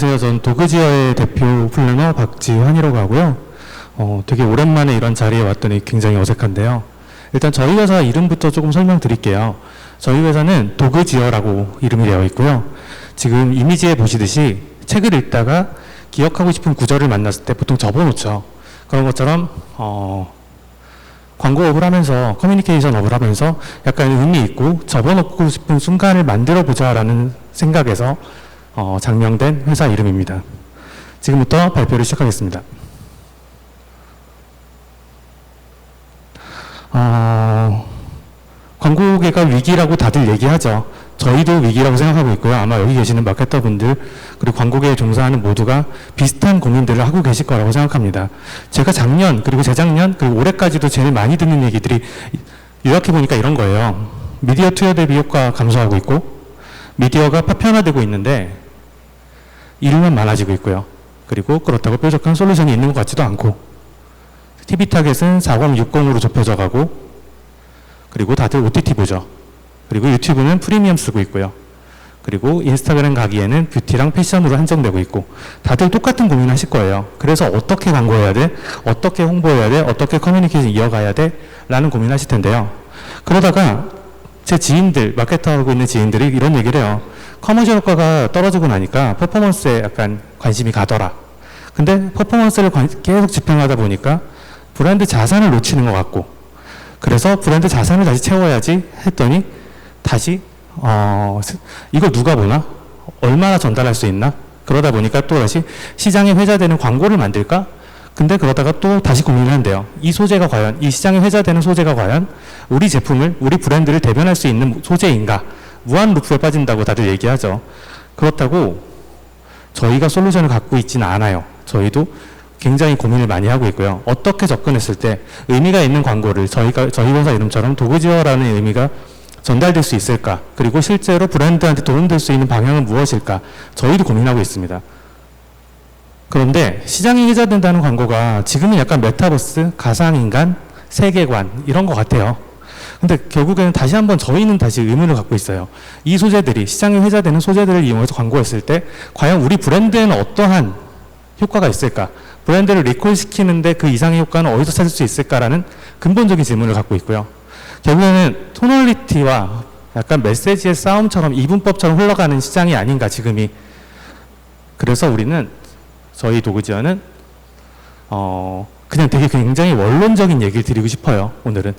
안녕하세요. 전 도그지어의 대표 플래너 박지환이라고 하고요. 어, 되게 오랜만에 이런 자리에 왔더니 굉장히 어색한데요. 일단 저희 회사 이름부터 조금 설명드릴게요. 저희 회사는 도그지어라고 이름이 되어 있고요. 지금 이미지에 보시듯이 책을 읽다가 기억하고 싶은 구절을 만났을 때 보통 접어놓죠. 그런 것처럼 어, 광고업을 하면서 커뮤니케이션업을 하면서 약간 의미 있고 접어놓고 싶은 순간을 만들어 보자라는 생각에서 어, 장명된 회사 이름입니다. 지금부터 발표를 시작하겠습니다. 어, 광고계가 위기라고 다들 얘기하죠. 저희도 위기라고 생각하고 있고요. 아마 여기 계시는 마케터분들 그리고 광고계에 종사하는 모두가 비슷한 고민들을 하고 계실 거라고 생각합니다. 제가 작년 그리고 재작년 그리고 올해까지도 제일 많이 듣는 얘기들이 요약해 보니까 이런 거예요. 미디어 투여 대비 효과 감소하고 있고 미디어가 파편화되고 있는데 일만 많아지고 있고요. 그리고 그렇다고 뾰족한 솔루션이 있는 것 같지도 않고 TV 타겟은 4060으로 좁혀져 가고 그리고 다들 OTT 보죠. 그리고 유튜브는 프리미엄 쓰고 있고요. 그리고 인스타그램 가기에는 뷰티랑 패션으로 한정되고 있고 다들 똑같은 고민 하실 거예요. 그래서 어떻게 광고해야 돼? 어떻게 홍보해야 돼? 어떻게 커뮤니케이션 이어가야 돼? 라는 고민 하실 텐데요. 그러다가 제 지인들, 마케터 하고 있는 지인들이 이런 얘기를 해요. 커머셜 효과가 떨어지고 나니까 퍼포먼스에 약간 관심이 가더라. 근데 퍼포먼스를 관- 계속 집행하다 보니까 브랜드 자산을 놓치는 것 같고 그래서 브랜드 자산을 다시 채워야지 했더니 다시 어, 스- 이걸 누가 보나? 얼마나 전달할 수 있나? 그러다 보니까 또 다시 시장에 회자되는 광고를 만들까? 근데 그러다가 또 다시 고민을 한대요. 이 소재가 과연, 이 시장에 회자되는 소재가 과연 우리 제품을, 우리 브랜드를 대변할 수 있는 소재인가? 무한 루프에 빠진다고 다들 얘기하죠. 그렇다고 저희가 솔루션을 갖고 있지는 않아요. 저희도 굉장히 고민을 많이 하고 있고요. 어떻게 접근했을 때 의미가 있는 광고를 저희가 저희 회사 이름처럼 도그지어라는 의미가 전달될 수 있을까? 그리고 실제로 브랜드한테 도움될 수 있는 방향은 무엇일까? 저희도 고민하고 있습니다. 그런데 시장이 회자된다는 광고가 지금은 약간 메타버스, 가상인간, 세계관 이런 것 같아요. 근데 결국에는 다시 한번 저희는 다시 의문을 갖고 있어요. 이 소재들이 시장에 회자되는 소재들을 이용해서 광고했을 때 과연 우리 브랜드에는 어떠한 효과가 있을까? 브랜드를 리콜시키는데 그 이상의 효과는 어디서 찾을 수 있을까라는 근본적인 질문을 갖고 있고요. 결국에는 토널리티와 약간 메시지의 싸움처럼 이분법처럼 흘러가는 시장이 아닌가 지금이. 그래서 우리는 저희 도그지어는 어 그냥 되게 굉장히 원론적인 얘기를 드리고 싶어요 오늘은.